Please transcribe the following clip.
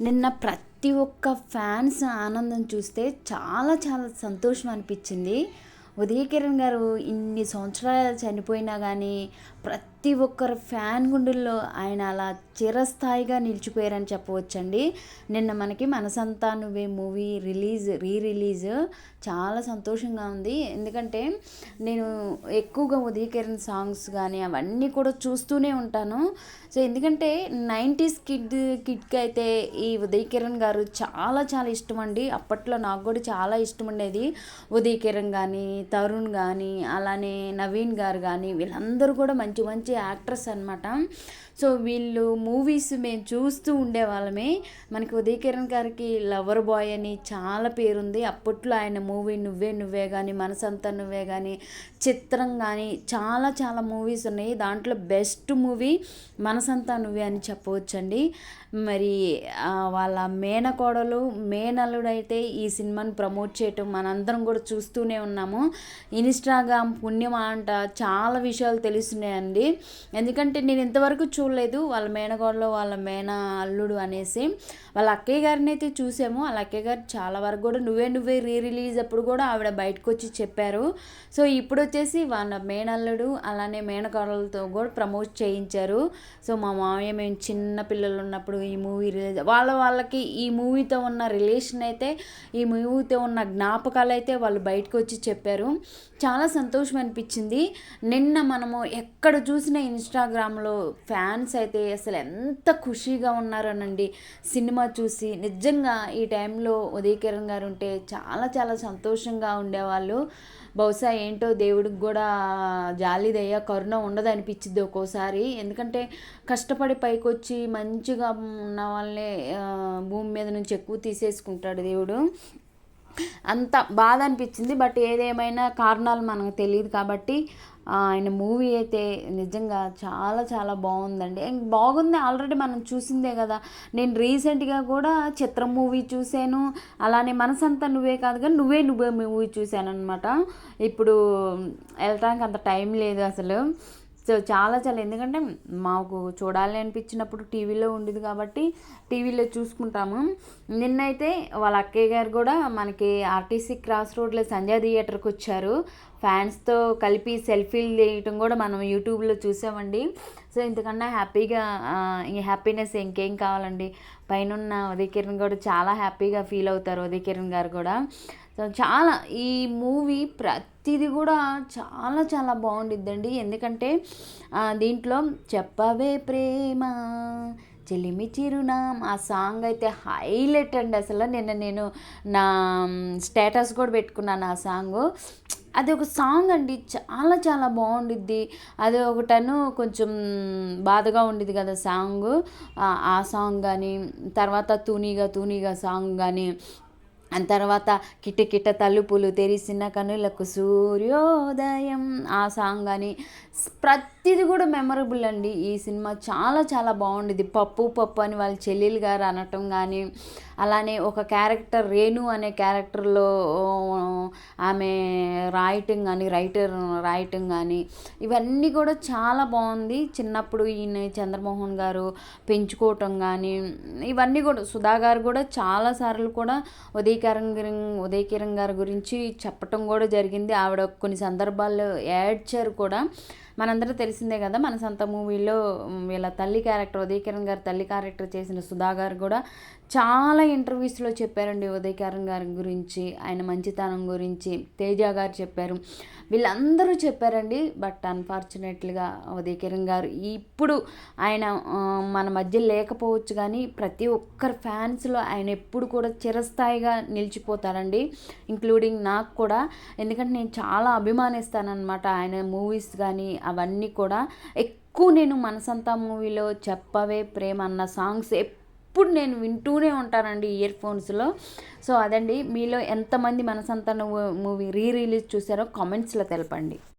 నిన్న ప్రతి ఒక్క ఫ్యాన్స్ ఆనందం చూస్తే చాలా చాలా సంతోషం అనిపించింది. ఉదయ కిరణ్ గారు ఇన్ని సంవత్సరాలు చనిపోయినా కానీ ప్రతి ఒక్కరు ఫ్యాన్ గుండెల్లో ఆయన అలా చిరస్థాయిగా నిలిచిపోయారని చెప్పవచ్చండి. నిన్న మనకి మనసంతా నువ్వే మూవీ రిలీజ్ రీ రిలీజ్ చాలా సంతోషంగా ఉంది. ఎందుకంటే నేను ఎక్కువగా ఉదయ కిరణ్ సాంగ్స్ కానీ అవన్నీ కూడా చూస్తూనే ఉంటాను. సో ఎందుకంటే నైంటీస్ కిడ్ కిడ్కి అయితే ఈ ఉదయ్ కిరణ్ గారు చాలా చాలా ఇష్టం అండి. అప్పట్లో నాకు కూడా చాలా ఇష్టం ఉండేది ఉదయ్ కిరణ్ కానీ తరుణ్ కానీ అలానే నవీన్ గారు కానీ వీళ్ళందరూ కూడా మంచి మంచి యాక్టర్స్ అనమాట సో వీళ్ళు మూవీస్ మేము చూస్తూ ఉండేవాళ్ళమే మనకి ఉదయ్ కిరణ్ గారికి లవర్ బాయ్ అని చాలా పేరుంది. అప్పట్లో ఆయన మూవీ నువ్వే నువ్వే కానీ మనసంతా నువ్వే కానీ చిత్రం కానీ చాలా చాలా మూవీస్ ఉన్నాయి. దాంట్లో బెస్ట్ మూవీ మనసంతా నువ్వే అని చెప్పవచ్చండి. మరి వాళ్ళ మేనకోడలు మేనల్లుడైతే ఈ సినిమాని ప్రమోట్ చేయటం మనందరం కూడా చూస్తూనే ఉన్నాము. ఇన్స్టాగ్రామ్ పుణ్యం అంట చాలా విషయాలు తెలుస్తున్నాయండి. ఎందుకంటే నేను ఇంతవరకు చూడలేదు వాళ్ళ మేనగోడలో వాళ్ళ మేన అల్లుడు అనేసి. వాళ్ళ అక్కయ్య గారిని అయితే చూసాము. వాళ్ళ అక్కయ్య గారు చాలా వరకు కూడా నువ్వే నువ్వే రీ రిలీజ్ అప్పుడు కూడా ఆవిడ బయటకు వచ్చి చెప్పారు. సో ఇప్పుడు వచ్చేసి వాళ్ళ మేనల్లుడు అలానే మేనకోడలతో కూడా ప్రమోట్ చేయించారు. సో మా మామయ్య మేము చిన్న పిల్లలు ఉన్నప్పుడు ఈ మూవీ రిలీజ్ వాళ్ళ వాళ్ళకి ఈ మూవీతో ఉన్న రిలేషన్ అయితే ఈ మూవీతో ఉన్న జ్ఞాపకాలు అయితే వాళ్ళు బయటకు వచ్చి చెప్పారు. చాలా సంతోషం అనిపించింది నిన్న మనము ఎక్కడ చూసినా ఇన్స్టాగ్రామ్లో ఫ్యాన్స్ అయితే అసలు ఎంత ఖుషీగా ఉన్నారోనండి. సినిమా చూసి నిజంగా ఈ టైంలో ఉదయకిరణ్ గారు ఉంటే చాలా చాలా సంతోషంగా ఉండేవాళ్ళు. బహుశా ఏంటో దేవుడికి కూడా జాలిదయ్యా కరుణ ఉండదు అనిపించింది ఒక్కోసారి. ఎందుకంటే కష్టపడి పైకి వచ్చి మంచిగా ఉన్న వాళ్ళనే భూమి మీద నుంచి ఎక్కువ తీసేసుకుంటాడు దేవుడు. అంత బాధ అనిపించింది. బట్ ఏదేమైనా కారణాలు మనకు తెలియదు కాబట్టి ఆయన మూవీ అయితే నిజంగా చాలా చాలా బాగుందండి. బాగుంది ఆల్రెడీ మనం చూసిందే కదా. నేను రీసెంట్గా కూడా చిత్రం మూవీ చూశాను. అలానే మనసంతా నువ్వే కాదు కానీ నువ్వే నువ్వే మూవీ చూశాను అనమాట ఇప్పుడు వెళ్ళటానికి అంత టైం లేదు అసలు. సో చాలా చాలా. ఎందుకంటే మాకు చూడాలి అనిపించినప్పుడు టీవీలో ఉండేది కాబట్టి టీవీలో చూసుకుంటాము. నిన్నైతే వాళ్ళ అక్కయ్య గారు కూడా మనకి ఆర్టీసీ క్రాస్ రోడ్లో సంజయ్ థియేటర్కి వచ్చారు. ఫ్యాన్స్తో కలిపి సెల్ఫీలు తీయటం కూడా మనం యూట్యూబ్లో చూసామండి. సో ఇంతకన్నా హ్యాపీగా ఈ హ్యాపీనెస్ ఇంకేం కావాలండి? పైన ఉదయ్ కిరణ్ కూడా చాలా హ్యాపీగా ఫీల్ అవుతారు ఉదయ్ కిరణ్ గారు కూడా. సో చాలా ఈ మూవీ ప్రతిది కూడా చాలా చాలా బాగుండిద్దండి. ఎందుకంటే దీంట్లో చెప్పవే ప్రేమ చెలిమి చిరునాం. ఆ సాంగ్ అయితే హైలైట్ అండి అసలు. నిన్న నేను నా స్టేటస్ కూడా పెట్టుకున్నాను ఆ సాంగ్. అది ఒక సాంగ్ అండి. చాలా చాలా బాగుండిద్ది. అది ఒకటను కొంచెం బాధగా ఉండేది కదా సాంగ్. ఆ సాంగ్ కానీ తర్వాత తూనీగా తూనీగా సాంగ్ కానీ తర్వాత కిటకిట తలుపులు తెరిసిన కనులకు సూర్యోదయం. ఆ సాంగ్ కానీ ప్రతిది కూడా మెమరబుల్ అండి. ఈ సినిమా చాలా చాలా బాగుండేది. పప్పు పప్పు అని వాళ్ళ చెల్లెలు గారు అనటం కానీ అలానే ఒక క్యారెక్టర్ రేణు అనే క్యారెక్టర్లో ఆమె రాయటం కానీ రైటర్ రాయటం కానీ ఇవన్నీ కూడా చాలా బాగుంది. చిన్నప్పుడు ఈయన చంద్రమోహన్ గారు పెంచుకోవటం కానీ ఇవన్నీ కూడా సుధా గారు కూడా చాలాసార్లు కూడా ఉదయ కిరణ్ ఉదయ కిరణ్ గారి గురించి చెప్పటం కూడా జరిగింది. ఆవిడ కొన్ని సందర్భాల్లో ఏడ్చారు కూడా. మనందరూ తెలిసిందే కదా మన సొంత మూవీలో వీళ్ళ తల్లి క్యారెక్టర్ ఉదయ కిరణ్ గారు తల్లి క్యారెక్టర్ చేసిన సుధా గారు కూడా చాలా ఇంటర్వ్యూస్లో చెప్పారండి ఉదయ కిరణ్ గారి గురించి ఆయన మంచితనం గురించి. తేజ గారు చెప్పారు. వీళ్ళందరూ చెప్పారండి బట్ అన్ఫార్చునేట్లీగా ఉదయ కిరణ్ గారు ఇప్పుడు ఆయన మన మధ్య లేకపోవచ్చు కానీ ప్రతి ఒక్కరి ఫ్యాన్స్లో ఆయన ఎప్పుడు కూడా చిరస్థాయిగా నిలిచిపోతారండి ఇంక్లూడింగ్ నాకు కూడా. ఎందుకంటే నేను చాలా అభిమానిస్తానమాట ఆయన మూవీస్ కానీ అవన్నీ కూడా ఎక్కువ నేను మనసంతా మూవీలో చెప్పవే ప్రేమ అన్న సాంగ్స్ ఎప్పుడు నేను వింటూనే ఉంటానండి ఇయర్ ఫోన్స్లో. సో అదండి మీలో ఎంతమంది మనసంతా మూవీ రీ రిలీజ్ చూసారో కామెంట్స్లో తెలపండి.